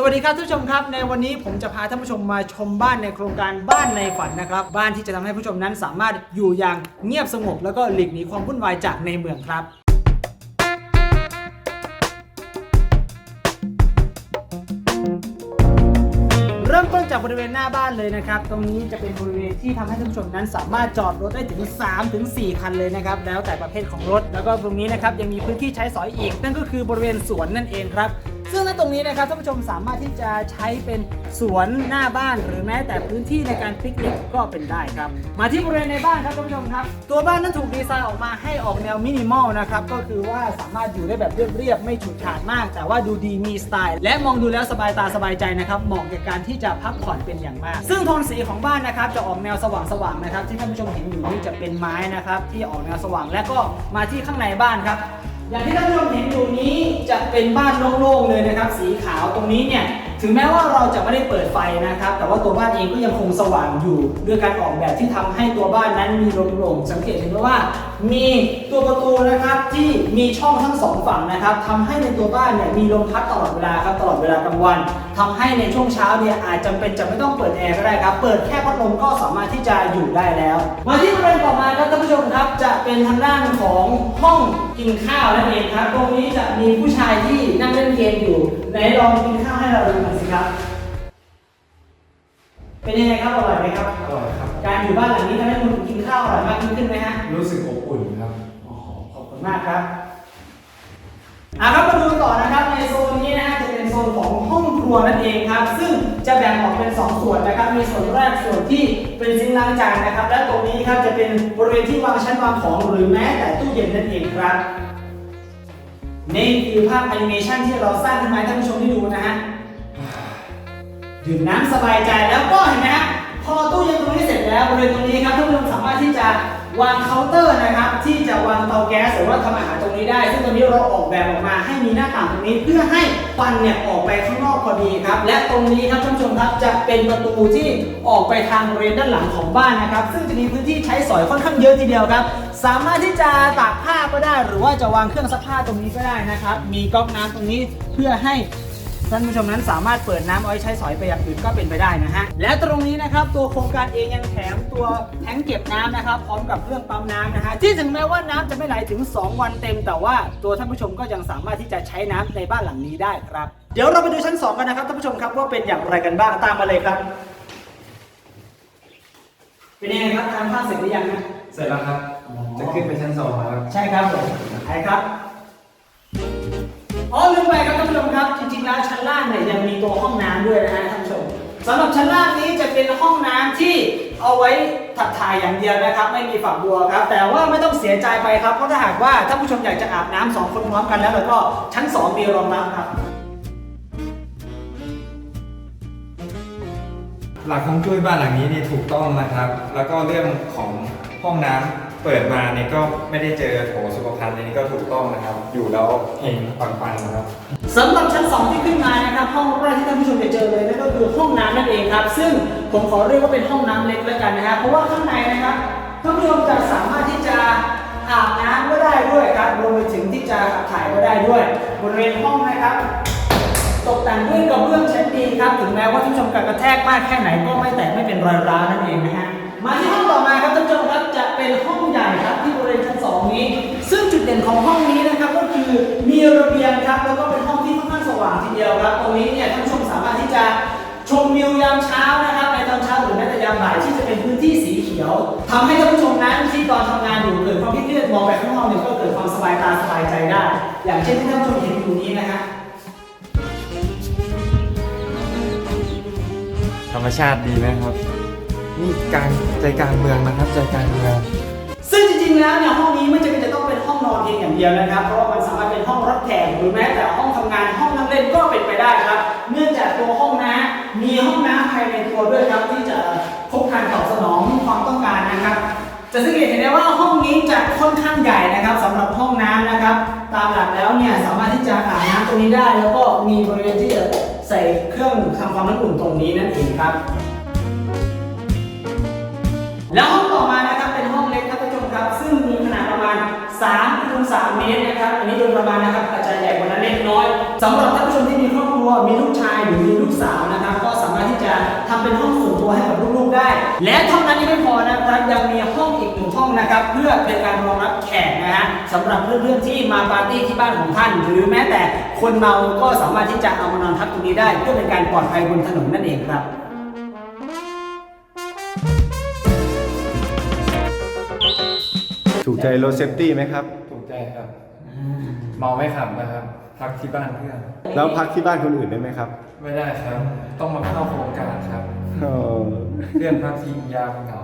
สวัสดีครับท่านผู้ชมครับ ในวันนี้ผมจะพาท่านผู้ชมมาชมบ้านในโครงการบ้านในฝันนะครับ บ้านที่จะทำให้ผู้ชมนั้นสามารถอยู่อย่างเงียบสงบ แล้วก็หลีกหนีความวุ่นวายจากในเมืองครับ เริ่มต้นจากบริเวณหน้าบ้านเลยนะครับ ตรงนี้จะเป็นบริเวณที่ทำให้ท่านผู้ชมนั้น สามารถจอดรถได้ถึง3ถึง4คันเลยนะครับแล้วแต่ประเภทของรถ แล้วก็ตรงนี้นะครับยังมีพื้นที่ใช้สอยอีก นั่นก็คือบริเวณสวนนั่นเองครับ ซึ่งณตรงนี้นะครับท่านผู้ชมสามารถที่จะใช้เป็นสวนหน้าบ้าน หรือแม้แต่พื้นที่ในการปิกนิกก็เป็นได้ครับ มาที่บริเวณในบ้านครับท่านผู้ชมครับ ตัวบ้านนั้นถูกดีไซน์ออกมาให้ออกแนวมินิมอลนะครับก็คือว่าสามารถอยู่ได้แบบเรียบๆไม่ฉูดฉาดมาก แต่ว่าดูดีมีสไตล์ และมองดูแล้วสบายตาสบายใจนะครับเหมาะกับการที่จะพักผ่อนเป็นอย่างมาก ซึ่งโทนสีของบ้านนะครับจะออกแนวสว่างๆนะครับที่ท่านผู้ชมเห็นอยู่นี่จะเป็นไม้นะครับที่ออกแนวสว่างและก็มาที่ข้างในบ้านครับ อย่างที่ท่านผู้ชมเห็นอยู่นี้จะเป็นบ้านโล่งๆเลยนะครับ สีขาวตรงนี้เนี่ยถึงแม้ว่าเราจะไม่ได้เปิดไฟนะครับ แต่ว่าตัวบ้านเองก็ยังคงสว่างอยู่ด้วยการออกแบบที่ทำให้ตัวบ้านนั้นมีลมโปร่งสังเกตเห็นไหมว่า มีตัวประตูนะครับที่มีช่องทั้งสองฝั่งนะครับทำให้ในตัวบ้านเนี่ยมีลมพัดตลอดเวลาครับตลอดเวลากลางวันทำให้ในช่วงเช้าเนี่ยอาจจำเป็นจะไม่ต้องเปิดแอร์ก็ได้ครับเปิดแค่พัดลมก็สามารถที่จะอยู่ได้แล้วมาที่บริเวณต่อม ผู้ชมครับจะเป็นทางด้านของห้องกินข้าวนั่นเองครับ ตรงนี้จะมีผู้ชายที่นั่งเล่นเกมอยู่ไหนลองกินข้าวให้เราดูหน่อยสิครับ เป็นยังไงครับอร่อยไหมครับ อร่อยครับ การอยู่บ้านหลังนี้ทำให้คุณกินข้าวอร่อยมากยิ่งขึ้นไหมฮะรู้สึกอบอุ่นครับโอ้โหขอบคุณมากครับอะครับมาดูต่อนะครับในโซนนี้นะฮะจะเป็นโซนของห้องค รัวนั่นเองครับ ซึ่งจะแบ่งออกเป็น 2 ส่วนนะครับ มีส่วนแรกส่วนที่เป็นซิงค์ล้างจานนะครับ และตรงนี้ครับจะเป็นบริเวณที่วางชั้นวางของหรือแม้แต่ตู้เย็นนั่นเองครับ นี่คือภาพแอนิเมชันที่เราสร้างขึ้นมาให้ท่านผู้ชมได้ดูนะฮะดื่มน้ำสบายใจแล้วก็เห็นไหมฮะพอตู้เย็นตรงนี้เสร็จแล้วบริเวณตรงนี้ครับท่านผู้ชมสามารถที่จะวางเคาน์เตอร์นะครับที่ เตาแก๊สหรือว่าทำอาหารตรงนี้ได้ ซึ่งตรงนี้เราออกแบบออกมาให้มีหน้าต่างตรงนี้เพื่อให้ควันเนี่ยออกไปข้างนอกพอดีครับ และตรงนี้ครับท่านผู้ชมครับจะเป็นประตูที่ออกไปทางบริเวณด้านหลังของบ้านนะครับ ซึ่งจะมีพื้นที่ใช้สอยค่อนข้างเยอะทีเดียวครับ สามารถที่จะตากผ้าก็ได้ หรือว่าจะวางเครื่องซักผ้าตรงนี้ก็ได้นะครับ มีก๊อกน้ำตรงนี้เพื่อให้ ท่านผู้ชมนั้นสามารถเปิดน้ำเอาไว้ใช้สอยไปอย่างอื่นก็เป็นไปได้นะฮะ และตรงนี้นะครับตัวโครงการเองยังแถมตัวแทงเก็บน้ำนะครับพร้อมกับเครื่องปั๊มน้ำนะฮะที่ถึงแม้ว่าน้ำจะไม่ไหลถึง 2 วันเต็ม แต่ว่าตัวท่านผู้ชมก็ยังสามารถที่จะใช้น้ำในบ้านหลังนี้ได้ครับ เดี๋ยวเราไปดูชั้น 2 กันนะครับท่านผู้ชมครับว่าเป็นอย่างไรกันบ้างตามมาเลยครับ เป็นยังไงครับทานข้าวเสร็จหรือยังนะเสร็จแล้วครับ จะขึ้นไปชั้นสองแล้วครับ ใช่ครับผมไปครับอ๋อลืมไปครับท่านผู้ชม ตัวห้องน้ำด้วยนะฮะท่านผู้ชมสำหรับชั้นล่างนี้จะเป็นห้องน้ำที่เอาไว้ถัดถ่ายอย่างเดียวนะครับ ไม่มีฝักบัวครับ แต่ว่าไม่ต้องเสียใจไปครับเพราะถ้าหากว่าท่านผู้ชมอยากจะอาบน้ำสองคนพร้อมกันแล้วแล้วก็ชั้นสองมีรองรับครับ หลักของจุ้ยบ้านหลังนี้นี่ถูกต้องนะครับ แล้วก็เรื่องของห้องน้ำ เปิดมาเนี่ยก็ไม่ได้เจอโถสุขภัณฑ์ในนี้ก็ถูกต้องนะครับ อยู่แล้วเฮงปังๆนะครับ สำหรับชั้น 2 ที่ขึ้นมานะครับห้องแรกที่ท่านผู้ชมจะเจอเลยนั่นก็คือห้องน้ำนั่นเองครับ ซึ่งผมขอเรียกว่าเป็นห้องน้ำเล็กแล้วกันนะครับเพราะว่าข้างในนะครับท่านผู้ชมจะสามารถที่จะอาบน้ำก็ได้ด้วยครับรวมไปถึงที่จะขับถ่ายก็ได้ด้วยบริเวณห้องนะครับ ตกแต่งด้วยกระเบื้องชั้นดีครับถึงแม้ว่าท่านผู้ชมจะกระแทกมากแค่ไหนก็ไม่แตกไม่เป็นรอยร้าวนั่นเองนะฮะ มาที่ห้องต่อมาครับท่านผู้ชมครับจะเป็นห้องใหญ่ครับที่บริเวณชั้นสองนี้ ซึ่งจุดเด่นของห้องนี้นะครับก็คือมีระเบียงครับแล้วก็เป็นห้องที่ค่อนข้างสว่างทีเดียวครับตรงนี้เนี่ยท่านผู้ชมสามารถที่จะชมวิวยามเช้านะครับในตอนเช้าหรือแม้แต่ยามบ่ายที่จะเป็นพื้นที่สีเขียวทำให้ท่านผู้ชมนั้นที่ตอนทำงานอยู่เกิดความคิดเครียดมองไปข้างนอกเนี่ยก็เกิดความสบายตาสบายใจได้ อย่างเช่นที่ท่านผู้ชมเห็นอยู่นี้นะฮะธรรมชาติดีนะครับ นี่กลางใจกลางเมืองนะครับใจกลางเมือง ซึ่งจริงๆแล้วเนี่ยห้องนี้ไม่จำเป็นจะต้องเป็นห้องนอนเพียงอย่างเดียวนะครับ เพราะว่ามันสามารถเป็นห้องรับแขกหรือแม้แต่ห้องทำงานห้องนั่งเล่นก็เป็นไปได้ครับ เนื่องจากตัวห้องน้ำมีห้องน้ำภายในตัวด้วยครับ ที่จะครบครันตอบสนองความต้องการนะครับ จะสังเกตเห็นได้ว่าห้องนี้จะค่อนข้างใหญ่นะครับสำหรับห้องน้ำนะครับ ตามหลักแล้วเนี่ยสามารถที่จะอาบน้ำตรงนี้ได้ แล้วก็มีบริเวณที่จะใส่เครื่องทำความน้ำอุ่นตรงนี้นั่นเองครับ แล้วห้องต่อมานะครับเป็นห้องเล็กครับท่านผู้ชมครับ ซึ่งมีขนาดประมาณ3คูณ3เมตรนะครับ อันนี้โดยประมาณนะครับอาจจะใหญ่กว่านั้นเล็กน้อยสำหรับท่านผู้ชมที่มีครอบครัวมีลูกชายหรือมีลูกสาวนะครับ ก็สามารถที่จะทำเป็นห้องส่วนตัวให้กับลูกๆได้ และเท่านั้นยังไม่พอนะครับยังมีห้องอีกหนึ่งห้องนะครับ เพื่อเป็นการรองรับแขกนะฮะสำหรับเพื่อนๆที่มาปาร์ตี้ที่บ้านของท่าน หรือแม้แต่คนเมาก็สามารถที่จะเอามานอนพักตรงนี้ได้ เพื่อเป็นการปลอดภัยบนถนนนั่นเองครับ ใจรถเซฟตี้ไหมครับ ถูกใจครับ เมาไม่ขับนะครับ พักที่บ้านเพื่อน แล้วพักที่บ้านคนอื่นได้ไหมครับไม่ได้ครับ ต้องมาเข้าโครงการครับ เออเพื่อนพักทียามเหงา